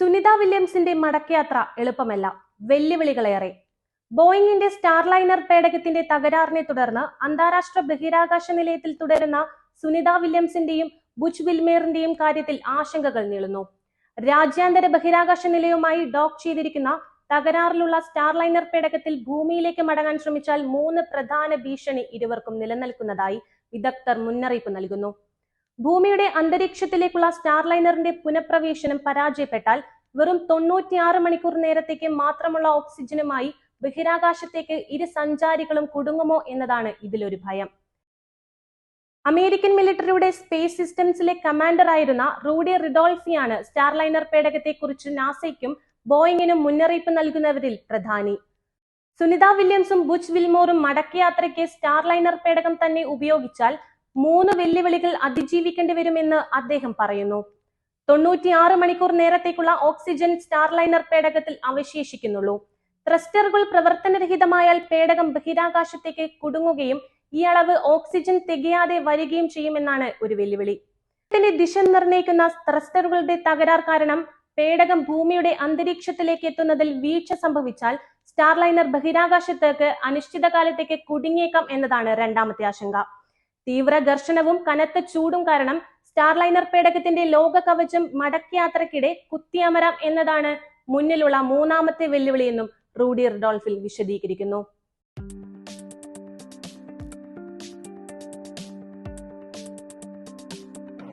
സുനിത വില്യംസിന്റെ മടക്കയാത്ര എളുപ്പമല്ല. വെല്ലുവിളികളേറെ. ബോയിങ്ങിന്റെ സ്റ്റാർലൈനർ പേടകത്തിന്റെ തകരാറിനെ തുടർന്ന് അന്താരാഷ്ട്ര ബഹിരാകാശ നിലയത്തിൽ തുടരുന്ന സുനിത വില്യംസിന്റെയും ബുച്ച് വിൽമേറിന്റെയും കാര്യത്തിൽ ആശങ്കകൾ നീളുന്നു. രാജ്യാന്തര ബഹിരാകാശ നിലയവുമായി ഡോക്ക് ചെയ്തിരിക്കുന്ന തകരാറിലുള്ള സ്റ്റാർലൈനർ പേടകത്തിൽ ഭൂമിയിലേക്ക് മടങ്ങാൻ ശ്രമിച്ചാൽ മൂന്ന് പ്രധാന ഭീഷണി ഇരുവർക്കും നിലനിൽക്കുന്നതായി വിദഗ്ധർ മുന്നറിയിപ്പ് നൽകുന്നു. ഭൂമിയുടെ അന്തരീക്ഷത്തിലേക്കുള്ള സ്റ്റാർലൈനറിന്റെ പുനഃപ്രവേശനം പരാജയപ്പെട്ടാൽ വെറും തൊണ്ണൂറ്റിയാറ് മണിക്കൂർ നേരത്തേക്ക് മാത്രമുള്ള ഓക്സിജനുമായി ബഹിരാകാശത്തേക്ക് ഇരു സഞ്ചാരികളും കുടുങ്ങുമോ എന്നതാണ് ഇതിലൊരു ഭയം. അമേരിക്കൻ മിലിറ്ററിയുടെ സ്പേസ് സിസ്റ്റംസിലെ കമാൻഡർ ആയിരുന്ന റൂഡി റിഡോൾഫിയാണ് സ്റ്റാർലൈനർ പേടകത്തെക്കുറിച്ച് നാസയ്ക്കും ബോയിങ്ങിനും മുന്നറിയിപ്പ് നൽകുന്നവരിൽ പ്രധാനി. സുനിത വില്യംസും ബുച്ച് വിൽമോറും മടക്കയാത്രയ്ക്ക് സ്റ്റാർലൈനർ പേടകം തന്നെ ഉപയോഗിച്ചാൽ മൂന്ന് വെല്ലുവിളികൾ അതിജീവിക്കേണ്ടി വരുമെന്ന് അദ്ദേഹം പറയുന്നു. തൊണ്ണൂറ്റിയാറ് മണിക്കൂർ നേരത്തേക്കുള്ള ഓക്സിജൻ സ്റ്റാർലൈനർ പേടകത്തിൽ അവശേഷിക്കുന്നുള്ളൂ. ത്രസ്റ്ററുകൾ പ്രവർത്തനരഹിതമായാൽ പേടകം ബഹിരാകാശത്തേക്ക് കുടുങ്ങുകയും ഈ അളവ് ഓക്സിജൻ തികയാതെ വരികയും ചെയ്യുമെന്നാണ് ഒരു വെല്ലുവിളി. ഇതിന്റെ ദിശ നിർണയിക്കുന്ന ത്രസ്റ്ററുകളുടെ തകരാർ കാരണം പേടകം ഭൂമിയുടെ അന്തരീക്ഷത്തിലേക്ക് എത്തുന്നതിൽ വീഴ്ച സംഭവിച്ചാൽ സ്റ്റാർലൈനർ ബഹിരാകാശത്തേക്ക് അനിശ്ചിതകാലത്തേക്ക് കുടുങ്ങിയേക്കാം എന്നതാണ് രണ്ടാമത്തെ ആശങ്ക. തീവ്ര ഘർഷണവും കനത്ത ചൂടും കാരണം സ്റ്റാർലൈനർ പേടകത്തിന്റെ ലോക കവചം മടക്കയാത്രക്കിടെ കുത്തിയമരാം എന്നതാണ് മുന്നിലുള്ള മൂന്നാമത്തെ വെല്ലുവിളിയെന്നും റൂഡിയർ ഡോൾഫിൽ വിശദീകരിക്കുന്നു.